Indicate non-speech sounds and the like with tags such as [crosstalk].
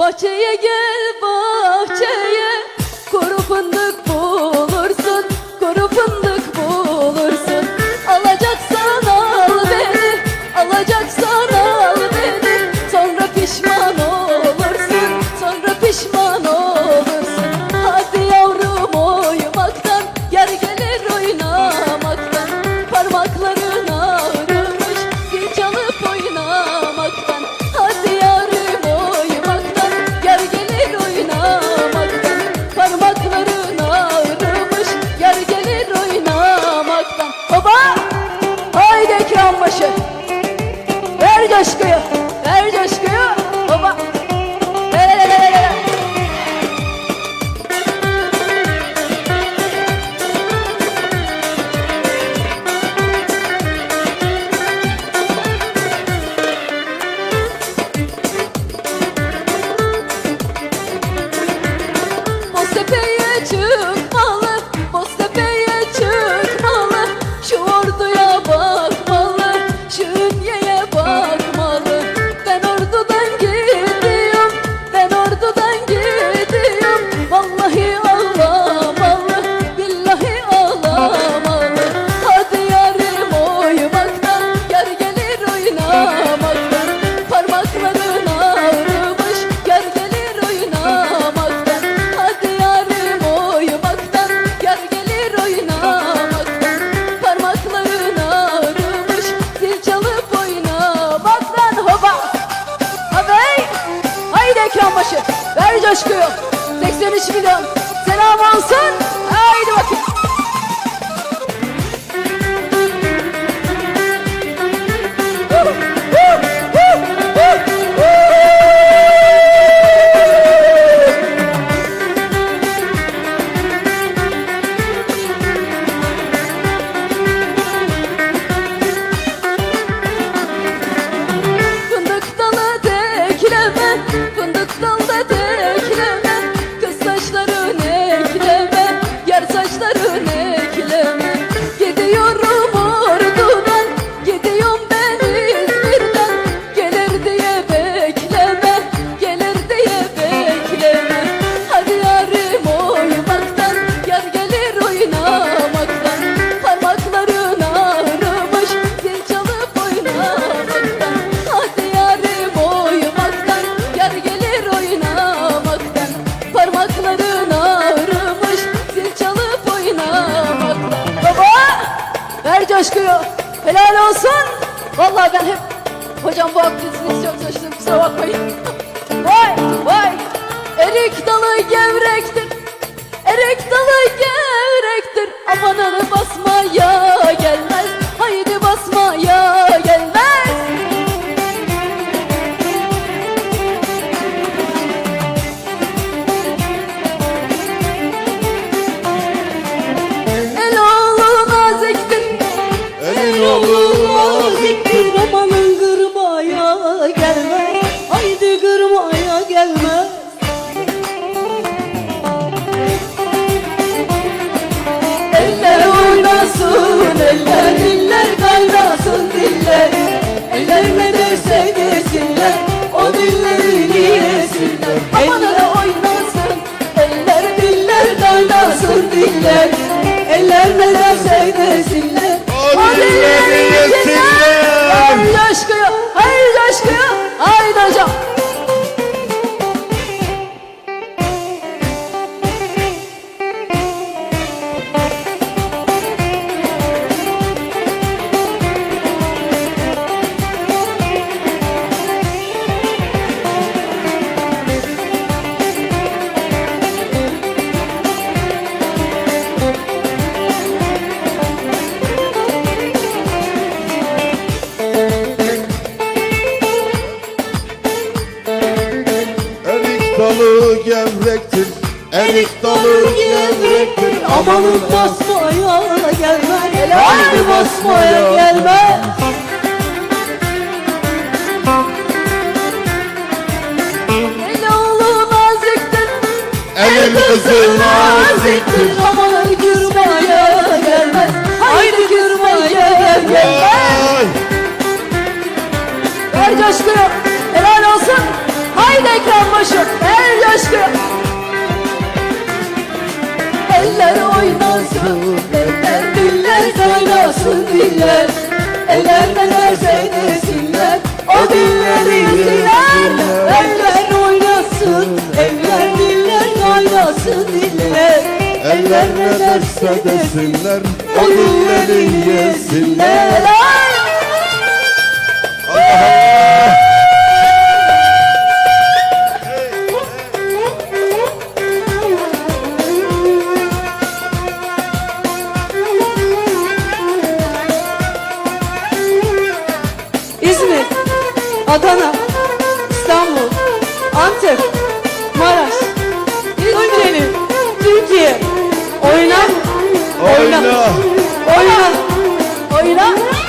Bahçeye gel bahçeye. Kuru fındık bulursun Kuru fındık bulursun. Alacaksan ver coşkuyu 83 milyon, selam olsun Haydi bakayım coşkuyu, helal olsun. Vallahi ben hep hocam bu aktivitesini çok çalıştım kusura bakmayın. [laughs] Vay vay. Erik dalı gevrektir. Erik dalı gevrektir. Amanını basmaya gelmez. Haydi basmaya gelmez eller diller kaynasın diller. Eller ne derse desinler o dilleri yesinler Eller oynasın eller diller kaynasın diller. Eller ne derse desinler gevrektir. Erik dalı gevrektir. Amanın basmaya gelmez. Haydi basmaya naziktir Elin kızı naziktir Amanın kırmaya gelmez. Haydi kırmaya gelmez. Vay Ver coşkuyu helal olsun Haydi ekran başı el coşku Eller oynasın Eller diller kaynasın diller. Eller ne derse desinler O dilleri yüzüler Eller oynasın Eller diller kaynasın diller. Eller ne derse desinler O dilleri yesinler İstanbul, Antep, Maraş, Tunceli, Türkiye. Oyna, oyna, Oyna oyna. Oyna